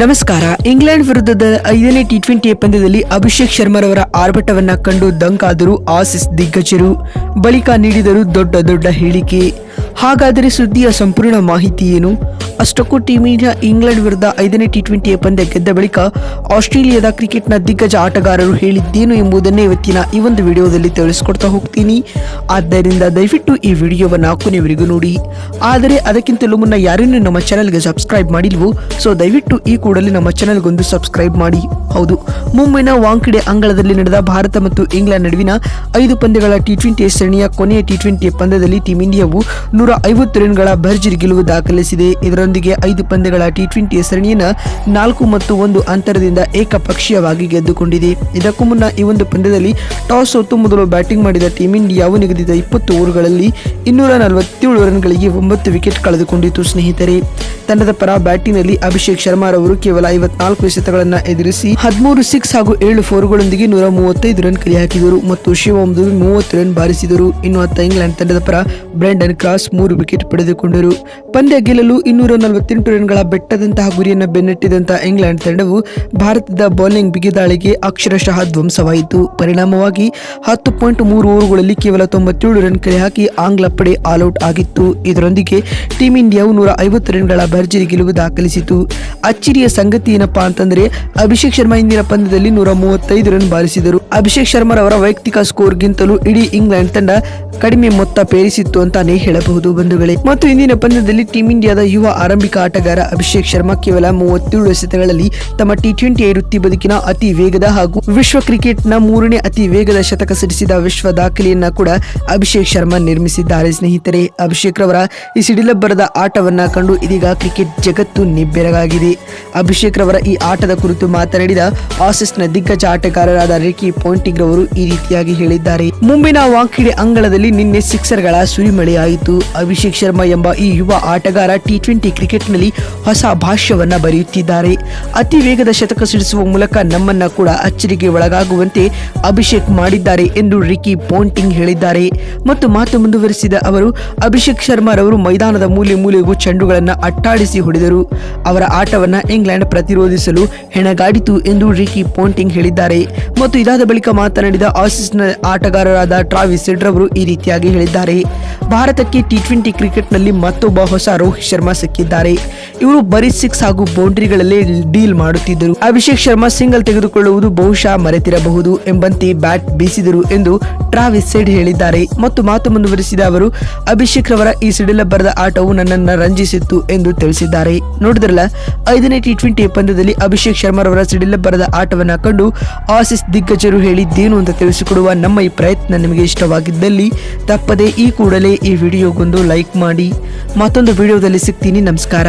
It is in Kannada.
ನಮಸ್ಕಾರ. ಇಂಗ್ಲೆಂಡ್ ವಿರುದ್ಧದ ಐದನೇ ಟಿ ಟ್ವೆಂಟಿ ಪಂದ್ಯದಲ್ಲಿ ಅಭಿಷೇಕ್ ಶರ್ಮರವರ ಆರ್ಭಟವನ್ನ ಕಂಡು ದಂಕಾದರು ಆಸಿಸ್ ದಿಗ್ಗಜರು. ಬಳಿಕ ನೀಡಿದರು ದೊಡ್ಡ ದೊಡ್ಡ ಹೇಳಿಕೆ. ಹಾಗಾದರೆ ಸುದ್ದಿಯ ಸಂಪೂರ್ಣ ಮಾಹಿತಿ ಏನು? ಅಷ್ಟಕ್ಕೂ ಟೀಂ ಇಂಡಿಯಾ ಇಂಗ್ಲೆಂಡ್ ವಿರುದ್ಧ ಐದನೇ ಟಿ ಟ್ವೆಂಟಿ ಪಂದ್ಯ ಗೆದ್ದ ಬಳಿಕ ಆಸ್ಟ್ರೇಲಿಯಾದ ಕ್ರಿಕೆಟ್ನ ದಿಗ್ಗಜ ಆಟಗಾರರು ಹೇಳಿದ್ದೇನು ಎಂಬುದನ್ನೇ ಇವತ್ತಿನ ಈ ಒಂದು ವಿಡಿಯೋದಲ್ಲಿ ತಿಳಿಸ್ಕೊಡ್ತಾ ಹೋಗ್ತೀನಿ. ಆದ್ದರಿಂದ ದಯವಿಟ್ಟು ಈ ವಿಡಿಯೋವನ್ನು ಕೊನೆಯವರೆಗೂ ನೋಡಿ. ಆದರೆ ಅದಕ್ಕಿಂತಲೂ ಮುನ್ನ ಯಾರನ್ನೂ ನಮ್ಮ ಚಾನಲ್ಗೆ ಸಬ್ಸ್ಕ್ರೈಬ್ ಮಾಡಿಲ್ವೋ ಸೊ ದಯವಿಟ್ಟು ಈ ಕೂಡಲೇ ನಮ್ಮ ಚಾನಲ್ಗೊಂದು ಸಬ್ಸ್ಕ್ರೈಬ್ ಮಾಡಿ. ಹೌದು, ಮುಂಬೈನ ವಾಂಕಡೆ ಅಂಗಳದಲ್ಲಿ ನಡೆದ ಭಾರತ ಮತ್ತು ಇಂಗ್ಲೆಂಡ್ ನಡುವಿನ ಐದು ಪಂದ್ಯಗಳ ಟಿ ಟ್ವೆಂಟಿ ಸರಣಿಯ ಕೊನೆಯ ಟಿ ಟ್ವೆಂಟಿ ಪಂದ್ಯದಲ್ಲಿ ಟೀಂ ಇಂಡಿಯಾವು ನೂರ ಐವತ್ತು ರನ್ಗಳ ಭರ್ಜರಿ ಗೆಲುವು ದಾಖಲಿಸಿದೆ. ಇದರೊಂದಿಗೆ ಐದು ಪಂದ್ಯಗಳ ಟಿ ಟ್ವೆಂಟಿ ಸರಣಿಯನ್ನು ನಾಲ್ಕು ಮತ್ತು ಒಂದು ಅಂತರದಿಂದ ಏಕಪಕ್ಷೀಯವಾಗಿ ಗೆದ್ದುಕೊಂಡಿದೆ. ಇದಕ್ಕೂ ಮುನ್ನ ಈ ಒಂದು ಪಂದ್ಯದಲ್ಲಿ ಟಾಸ್ ಸೋತು ಮೊದಲು ಬ್ಯಾಟಿಂಗ್ ಮಾಡಿದ ಟೀಮ್ ಇಂಡಿಯಾವು ನಿಗದಿತ ಇಪ್ಪತ್ತು ಓವರ್ಗಳಲ್ಲಿ ಇನ್ನೂರ ನಲವತ್ತೇಳು ರನ್ಗಳಿಗೆ ಒಂಬತ್ತು ವಿಕೆಟ್ ಕಳೆದುಕೊಂಡಿತು ಸ್ನೇಹಿತರೆ. ತಂಡದ ಪರ ಬ್ಯಾಟಿಂಗ್ನಲ್ಲಿ ಅಭಿಷೇಕ್ ಶರ್ಮಾರವರು ಕೇವಲ ಐವತ್ನಾಲ್ಕು ಎಸೆತಗಳನ್ನು ಎದುರಿಸಿ ಹದಿಮೂರು ಸಿಕ್ಸ್ ಹಾಗೂ ಏಳು ಫೋರ್ಗಳೊಂದಿಗೆ ನೂರ ಮೂವತ್ತೈದು ರನ್ ಕಲೆ ಹಾಕಿದರು ಮತ್ತು ಶಿವಂ ಮೂವತ್ತು ರನ್ ಬಾರಿಸಿದರು. ಇನ್ನು ಅತ್ತ ಇಂಗ್ಲೆಂಡ್ ತಂಡದ ಪರ ಬ್ರ್ಯಾಂಡನ್ ಕ್ರಾಸ್ ಮೂರು ವಿಕೆಟ್ ಪಡೆದುಕೊಂಡರು. ಪಂದ್ಯ ಗೆಲ್ಲಲು ಇನ್ನೂರ ನಲವತ್ತೆಂಟು ರನ್ಗಳ ಬೆಟ್ಟದಂತಹ ಗುರಿಯನ್ನು ಬೆನ್ನಟ್ಟಿದಂತಹ ಇಂಗ್ಲೆಂಡ್ ತಂಡವು ಭಾರತದ ಬೌಲಿಂಗ್ ಬಿಗಿದಾಳಿಗೆ ಅಕ್ಷರಶಃ ಧ್ವಂಸವಾಯಿತು. ಪರಿಣಾಮವಾಗಿ ಹತ್ತು ಪಾಯಿಂಟ್ ಮೂರು ಓವರ್ಗಳಲ್ಲಿ ಕೇವಲ ತೊಂಬತ್ತೇಳು ರನ್ ಕಲೆ ಹಾಕಿ ಆಂಗ್ಲ ಪಡೆ ಆಲ್ಔಟ್ ಆಗಿತ್ತು. ಇದರೊಂದಿಗೆ ಟೀಂ ಇಂಡಿಯಾವು ನೂರ ಐವತ್ತು ರನ್ಗಳ ಭರ್ಜರಿ ಗೆಲುವು ದಾಖಲಿಸಿತು. ಅಚ್ಚರಿಯ ಸಂಗತಿ ಏನಪ್ಪಾ ಅಂತಂದರೆ, ಅಭಿಷೇಕ್ ಶರ್ಮಾ ಇಂದಿನ ಪಂದ್ಯದಲ್ಲಿ ನೂರ ಮೂವತ್ತೈದು ರನ್ ಬಾರಿಸಿದರು. ಅಭಿಷೇಕ್ ಶರ್ಮರವರ ವೈಯಕ್ತಿಕ ಸ್ಕೋರ್ಗಿಂತಲೂ ಇಡೀ ಇಂಗ್ಲೆಂಡ್ ತಂಡ ಕಡಿಮೆ ಮೊತ್ತ ಪೇರಿಸಿತ್ತು ಅಂತಾನೆ ಹೇಳಬಹುದು ಬಂಧುಗಳೇ. ಮತ್ತು ಇಂದಿನ ಪಂದ್ಯದಲ್ಲಿ ಟೀಂ ಇಂಡಿಯಾದ ಯುವ ಆರಂಭಿಕ ಆಟಗಾರ ಅಭಿಷೇಕ್ ಶರ್ಮಾ ಕೇವಲ ಮೂವತ್ತೇಳು ಎಸೆತಗಳಲ್ಲಿ ತಮ್ಮ ಟಿ ಟ್ವೆಂಟಿ ವೃತ್ತಿ ಬದುಕಿನ ಅತಿ ವೇಗದ ಹಾಗೂ ವಿಶ್ವ ಕ್ರಿಕೆಟ್ನ ಮೂರನೇ ಅತಿ ವೇಗದ ಶತಕ ಸಿಡಿಸಿದ ವಿಶ್ವ ದಾಖಲೆಯನ್ನ ಕೂಡ ಅಭಿಷೇಕ್ ಶರ್ಮಾ ನಿರ್ಮಿಸಿದ್ದಾರೆ ಸ್ನೇಹಿತರೆ. ಅಭಿಷೇಕ್ ರವರ ಈ ಸಿಡಿಲಬ್ಬರದ ಆಟವನ್ನ ಕಂಡು ಇದೀಗ ಕ್ರಿಕೆಟ್ ಜಗತ್ತು ನಿಬ್ಬೆರಗಾಗಿದೆ. ಅಭಿಷೇಕ್ ರವರ ಈ ಆಟದ ಕುರಿತು ಮಾತನಾಡಿದ ಆಸಿಸ್ನ ದಿಗ್ಗಜ ಆಟಗಾರರಾದ ರಿಕಿ ಪಾಯಿಂಟಿಂಗ್ ಅವರು ಈ ರೀತಿಯಾಗಿ ಹೇಳಿದ್ದಾರೆ. ಮುಂಬೈನ ವಾಂಖೇಡೆ ಅಂಗಳದಲ್ಲಿ ನಿನ್ನೆ ಸಿಕ್ಸರ್ಗಳ ಸುರಿಮಳೆಯಾಯಿತು. ಅಭಿಷೇಕ್ ಶರ್ಮಾ ಎಂಬ ಈ ಯುವ ಆಟಗಾರ ಟಿ ಟ್ವೆಂಟಿ ಕ್ರಿಕೆಟ್ನಲ್ಲಿ ಹೊಸ ಭಾಷ್ಯವನ್ನ ಬರೆಯುತ್ತಿದ್ದಾರೆ. ಅತಿ ವೇಗದ ಶತಕ ಸಿಡಿಸುವ ಮೂಲಕ ನಮ್ಮನ್ನ ಕೂಡ ಅಚ್ಚರಿಗೆ ಒಳಗಾಗುವಂತೆ ಅಭಿಷೇಕ್ ಮಾಡಿದ್ದಾರೆ ಎಂದು ರಿಕಿ ಪೋಂಟಿಂಗ್ ಹೇಳಿದ್ದಾರೆ. ಮತ್ತು ಮಾತು ಮುಂದುವರೆಸಿದ ಅವರು, ಅಭಿಷೇಕ್ ಶರ್ಮಾರವರು ಮೈದಾನದ ಮೂಲೆ ಮೂಲೆಗೂ ಚೆಂಡುಗಳನ್ನು ಅಟ್ಟಾಡಿಸಿ ಹೊಡೆದರು. ಅವರ ಆಟವನ್ನ ಇಂಗ್ಲೆಂಡ್ ಪ್ರತಿರೋಧಿಸಲು ಹೆಣಗಾಡಿತು ಎಂದು ರಿಕಿ ಪೋಂಟಿಂಗ್ ಹೇಳಿದ್ದಾರೆ. ಮತ್ತು ಇದಾದ ಬಳಿಕ ಮಾತನಾಡಿದ ಆಸೀಸ್ನ ಆಟಗಾರರಾದ ಟ್ರಾವಿಸ್ ರವರು ಈ ರೀತಿಯಾಗಿ ಹೇಳಿದ್ದಾರೆ. ಭಾರತಕ್ಕೆ ಟಿ ಟ್ವೆಂಟಿ ಕ್ರಿಕೆಟ್ನಲ್ಲಿ ಮತ್ತೊಬ್ಬ ಹೊಸ ರೋಹಿತ್ ಶರ್ಮಾ ಸಿಕ್ಕಿದ್ದಾರೆ. ಇವರು ಬರೀ ಸಿಕ್ಸ್ ಹಾಗೂ ಬೌಂಡ್ರಿಗಳಲ್ಲೇ ಡೀಲ್ ಮಾಡುತ್ತಿದ್ದರು. ಅಭಿಷೇಕ್ ಶರ್ಮಾ ಸಿಂಗಲ್ ತೆಗೆದುಕೊಳ್ಳುವುದು ಬಹುಶಃ ಮರೆತಿರಬಹುದು ಎಂಬಂತೆ ಬ್ಯಾಟ್ ಬೀಸಿದರು ಎಂದು ಟ್ರಾವಿಸ್ ಸೆಡ್ ಹೇಳಿದ್ದಾರೆ. ಮತ್ತು ಮಾತು ಮುಂದುವರಿಸಿದ ಅವರು, ಅಭಿಷೇಕ್ ರವರ ಈ ಸಿಡಿಲ ಬರೆದ ಆಟವು ನನ್ನನ್ನು ರಂಜಿಸಿತ್ತು ಎಂದು ತಿಳಿಸಿದ್ದಾರೆ. ನೋಡಿದ್ರಲ್ಲ, ಐದನೇ ಟಿ ಟ್ವೆಂಟಿ ಪಂದ್ಯದಲ್ಲಿ ಅಭಿಷೇಕ್ ಶರ್ಮಾರವರ ಬರೆದ ಆಟವನ್ನು ಕಂಡು ಆಸಿಸ್ ದಿಗ್ಗಜರು ಹೇಳಿದ್ದೇನು ಅಂತ ತಿಳಿಸಿಕೊಡುವ ನಮ್ಮ ಈ ಪ್ರಯತ್ನ ನಿಮಗೆ ಇಷ್ಟವಾಗಿದ್ದಲ್ಲಿ ತಪ್ಪದೆ ಈ ಕೂಡಲೇ ಈ ವಿಡಿಯೋಗೊಂದು ಲೈಕ್ ಮಾಡಿ ಮತ್ತೊಂದು ವಿಡಿಯೋದಲ್ಲಿ ಸಿಗ್ತೀನಿ ನಮಸ್ಕಾರ